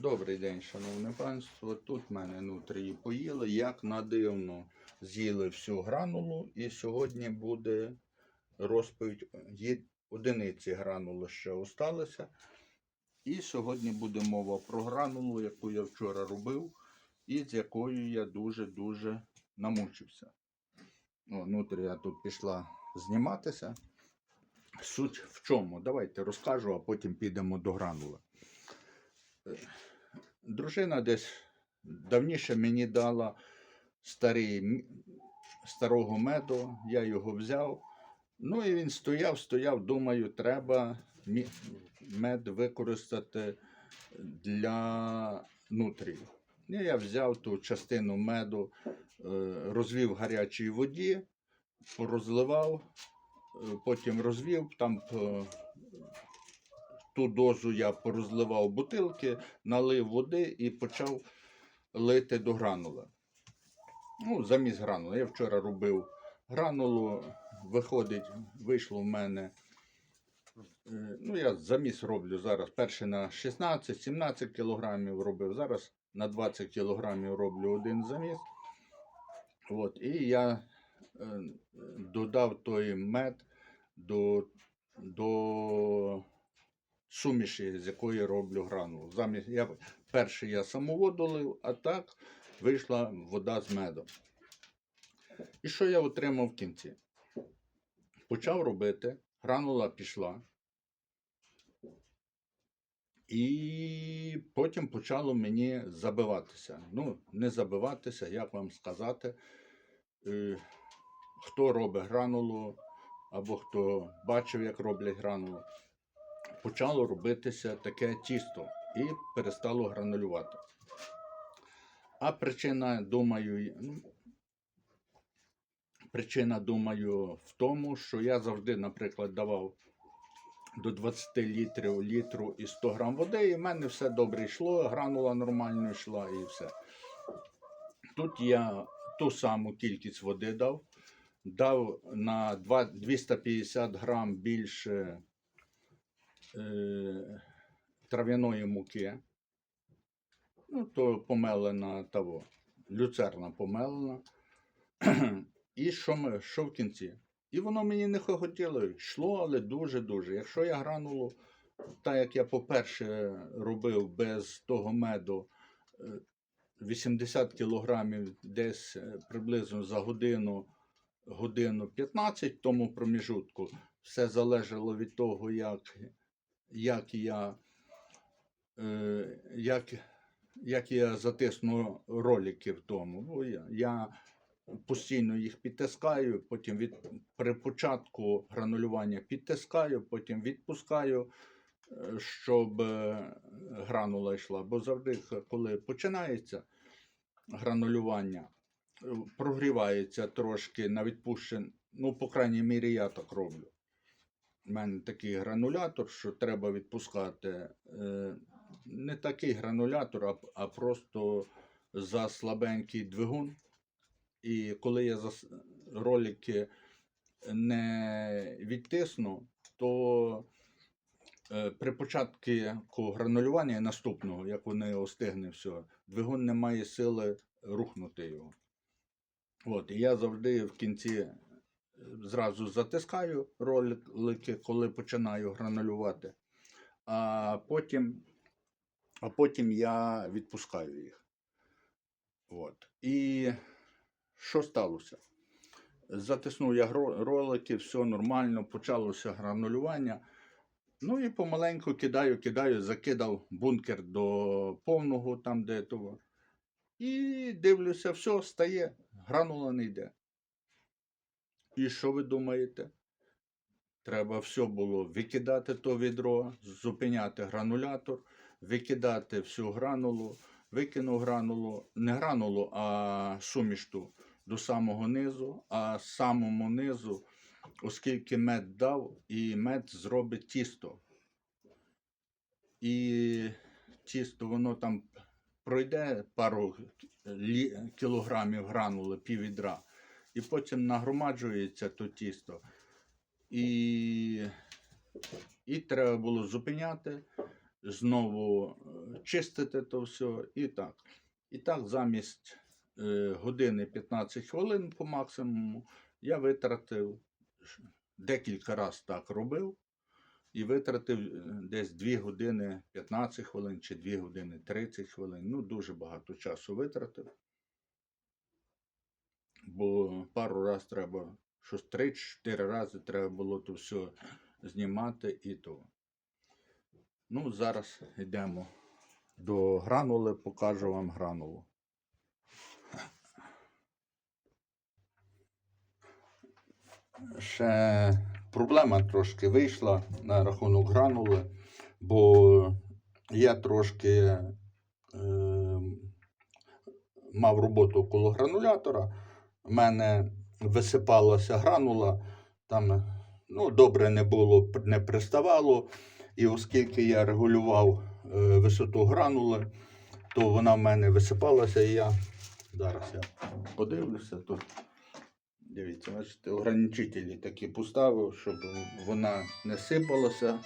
Добрий день, шановне панство. Тут в мене нутрії поїли. Як надивно з'їли всю гранулу, і сьогодні буде розповідь. Є одиниці гранули ще осталися. І сьогодні буде мова про гранулу, яку я вчора робив, і з якою я дуже-дуже намучився. О, нутрія тут пішла зніматися. Суть в чому? Давайте розкажу, а потім підемо до гранули. Дружина десь давніше мені дала старий, старого меду, я його взяв. Ну і він стояв, стояв, думаю, треба мед використати для нутрії. І я взяв ту частину меду, е, розвів в гарячій воді, порозливав, е, потім розвів, там е, ту дозу я порозливав бутилки, налив води і почав лити до гранули. Ну, замість гранули. Я вчора робив гранулу, виходить, вийшло в мене. е, Ну, я заміс роблю зараз. Перше на 16-17 кілограмів робив. Зараз на 20 кілограмів роблю один заміс. От, і я е, додав той мед до, до суміші, з якої роблю гранулу. Замість я перший я саму воду лив, а так вийшла вода з медом. І що я отримав в кінці? Почав робити, гранула пішла. І потім почало мені забиватися. Ну, не забиватися, як вам сказати. Е, Хто робить гранулу, або хто бачив, як роблять гранулу почало робитися таке тісто і перестало гранулювати. А причина, думаю, причина, думаю, в тому, що я завжди, наприклад, давав до 20 літрів літру і 100 грам води, і в мене все добре йшло, гранула нормально йшла і все. Тут я ту саму кількість води дав, дав на 250 грам більше е, трав'яної муки. Ну, то помелена того, люцерна помелена. І що, ми, що в кінці? І воно мені не хотіло, йшло, але дуже-дуже. Якщо я гранулу, так як я по-перше робив без того меду е, 80 кілограмів десь е, приблизно за годину, годину 15 в тому проміжутку, все залежало від того, як, як я. Е, як, як я затисну ролики в тому. Бо я, я постійно їх підтискаю, потім від, при початку гранулювання підтискаю, потім відпускаю, е, щоб е, гранула йшла. Бо завжди, коли починається гранулювання, прогрівається трошки на відпущен, ну, по крайній мірі, я так роблю. У мене такий гранулятор, що треба відпускати. Е, не такий гранулятор, а, просто за слабенький двигун. І коли я за ролики не відтисну, то е, при початку гранулювання наступного, як вони остигне все, двигун не має сили рухнути його. От, і я завжди в кінці зразу затискаю ролики, коли починаю гранулювати, а потім, а потім я відпускаю їх. От. І що сталося? Затиснув я ролики, все нормально, почалося гранулювання. Ну і помаленьку кидаю, кидаю, закидав бункер до повного там, де того. І дивлюся, все стає, гранула не йде. І що ви думаєте? Треба все було викидати то відро, зупиняти гранулятор, викидати всю гранулу, викинув гранулу, не гранулу, а суміш ту до самого низу, а самому низу, оскільки мед дав, і мед зробить тісто. І тісто воно там пройде пару кілограмів гранули, пів відра, і потім нагромаджується то тісто. І, і треба було зупиняти, знову е, чистити то все і так. І так, замість е, години 15 хвилин по максимуму я витратив декілька разів так робив і витратив е, десь 2 години 15 хвилин чи 2 години 30 хвилин. Ну, дуже багато часу витратив. Бо пару раз треба, щось 3-4 рази треба було то все знімати і то. Ну, зараз йдемо до гранули, покажу вам гранулу. Ще проблема трошки вийшла на рахунок гранули, бо я трошки е, мав роботу коло гранулятора. У мене висипалася гранула, там ну, добре не було, не приставало. І оскільки я регулював е, висоту гранули, то вона в мене висипалася, і я зараз я подивлюся тут. Дивіться, бачите, ограничителі такі поставив, щоб вона не сипалася.